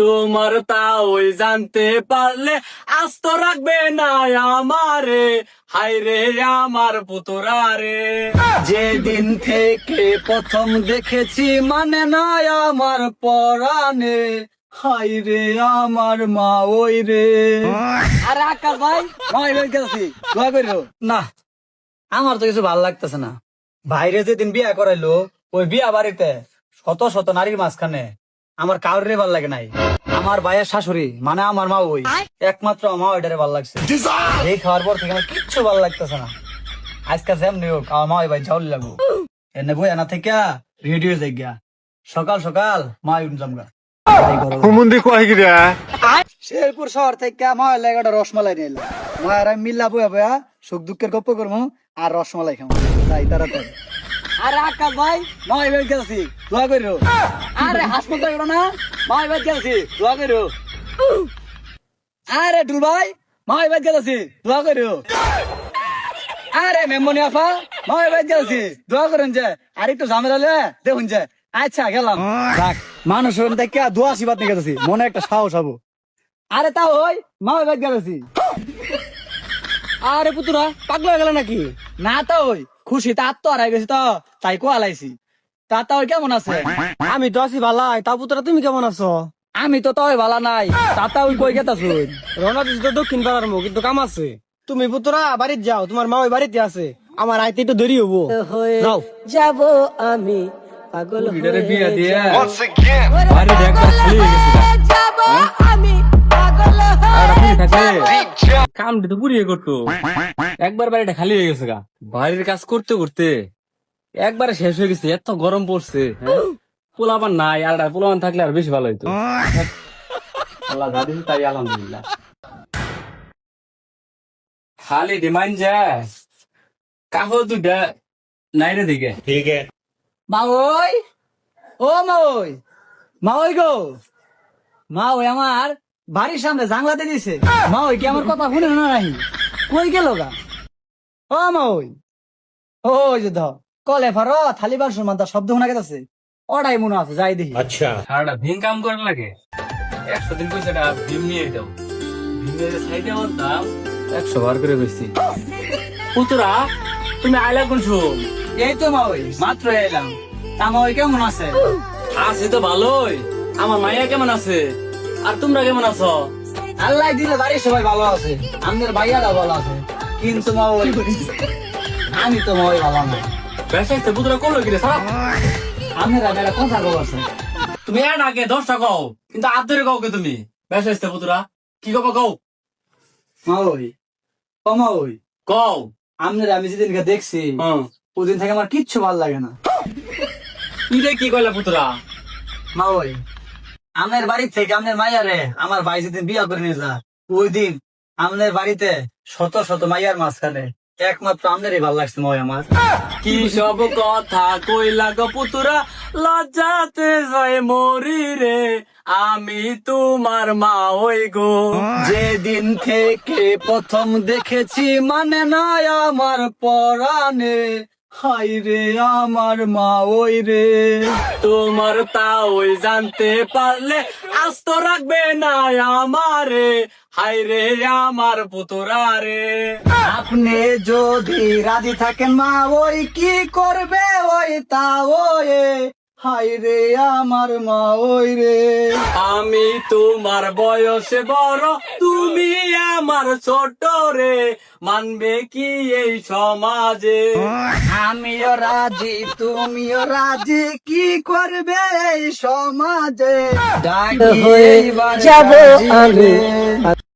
তোমার তা ওই জানতে পারলে আস্ত রাখবে না আমারে। হাই রে আমার পুতরা রে যেদিন থেকে প্রথম দেখেছি মানে না আমার পরাণে। হাই রে আমার মা ওই রে। আরে আকাশ ভাই, মই লই গেছি, দোয়া করিও না, আমার তো কিছু ভালো লাগতেছে না। ভাইরে যেদিন বিয়া করাইলো, ওই বিয়া বাড়িতে শত শত নারীর মাঝখানে আমার কাউরে ভালো লাগে নাই। আমার ভাইয়ের শাশুড়ি মানে আমার মা ওই। একমাত্র আমার ওইটারে ভালো লাগছে। এই খাওয়ার পর থেকে আমার কিচ্ছু ভালো লাগতেছে না। আজকে যেমনি হোক আমার মা ওই ভাই চাউল লাগবো। এনে বই আনা থেকে রেডিও যাই গিয়া সকাল সকাল মা উঠুন জামগা শেরপুর শহর থেকে মই লাগাটা রসমালাই নিয়ে এলাম। আমি মিল্লা বয়া বয়া সুখ দুঃখের গপ্প করব আর রসমালাই খাব তাই তাড়াতাড়ি। আরে আকাশ ভাই, মই বের গেছি, দোয়া করিও আরে হাসপাতাল করো না, মই বের গেছি, দোয়া করিও আরে ডুল ভাই, মই বের গেছি, দোয়া করিও আরে মেমনি আফা মই বের গেছি, দোয়া করেন যে, আর একটু ঝামেলা লে দেখুন যে আচ্ছা গেলাম। যাক মানুষ থেকে দোয়া শিবাত নিয়ে গেছি, মনে একটা সাহস হব। আরে তা ওই মা ওই ব্যাগ গেছি। আরে পুতুরা, পাগলা গেল নাকি? না তা ওই খুশি তা তো হারাই গেছি তো তাই কো আলাইছি তা তা ওই কেমন আছে? আমি তো আছি ভালাই তা পুতুরা তুমি কেমন আছো? আমি তো তাই ভালা নাই তা তা ওই কই গেতাছ রওনা দিছি তো দক্ষিণ পাড়ার মুখ কিন্তু কাম আছে। তুমি পুতুরা বাড়িতে যাও তোমার মা ওই বাড়িতে আছে। আমার আইতে একটু দেরি হব। যাও। যাব আমি পাগল লিডারে বিয়া দিয়ে. বাড়ি একবার খালি হয়ে গেছে কামটা তো পুরিয়ে করতো। একবার বাড়িটা খালি হয়ে গেছে গা। বাড়ির কাজ করতে করতে একবারে শেষ হয়ে গেছে এত গরম পড়ছে হ্যাঁ? পোলাপান নাই আর পোলাপান থাকলে আর বেশি ভালো হইতো। আল্লাহ যা তাই আলহামদুলিল্লাহ। খালি ডিমান্ড যায় কাহো দুটা নাই রে দিকে। মা ওই ও মা ওই মা ওই গো। মা ওই আমার বাড়ির সামনে জাংলাতে দিছে। মা ওই কি আমার কথা শুনে না নাই কই গেল গা? ও মা ওই ও ওই যে ধর কলে ফারো থালি বাসন মাথা শব্দ শোনা গেছে ওটাই মনে আছে যাই দেখি। আচ্ছা। সারাটা ভিন কাম করার লাগে। একশো দিন কইছে এটা ভীম নিয়ে দাও ভীমের সাইডে আমার দাম একশো বার করে বেশি পুতুরা তুমি আইলা কোন এই তো মা ওই মাত্র এলাম তা মা ওই কেমন আছে? আছি তো ভালোই। আমার মাইয়া কেমন আছে? আর তোমরা কেমন আছো? আল্লাহ দিলে বাড়ির সবাই ভালো আছে আমাদের ভাইয়ারা ভালো আছে কিন্তু মা ওই আমি তো মা ওই ভালো না। করল কি সারা কথা বলছে তুমি এর আগে দশটা কও কিন্তু আদরে কও কে তুমি? কি কব কও? মা ওই ও মা ওই। কও। আমাদের আমি যেদিনকে দেখছি ওদিন থেকে আমার কিচ্ছু ভালো লাগে না। তুই রে কি কইলা পুতুরা? মা ওই আমাদের বাড়ি থেকে আমাদের মাইয়ারে আমার ভাই যেদিন বিয়া করে নিয়ে যা ওই দিন আমাদের বাড়িতে শত শত মাইয়ার মাঝখানে একমাত্র আমাদেরই ভালো লাগছে মা ওই আমার। কি সব কথা কইলা গো পুতুরা? লজ্জাতে যায় মরি রে আমি তোমার মা ওই গো। যেদিন থেকে প্রথম দেখেছি মানে না আমার পরাণে হাই রে আমার মা ওই রে তোমার তা ওই জানতে পারলে আস্ত রাখবে না আমারে। হাই রে আমার পুতুরা রে আপনি যদি রাজি থাকেন মা, ওই কি করবে ওই তা ওই হাই রে আমার মা ওই রে আমি তোমার বয়সে বড় তুমি আমার ছোট রে। মানবে কি এই সমাজে? আমিও রাজি তুমিও রাজি কি করবে এই সমাজে? ডাকি হয়ে যাব আমি।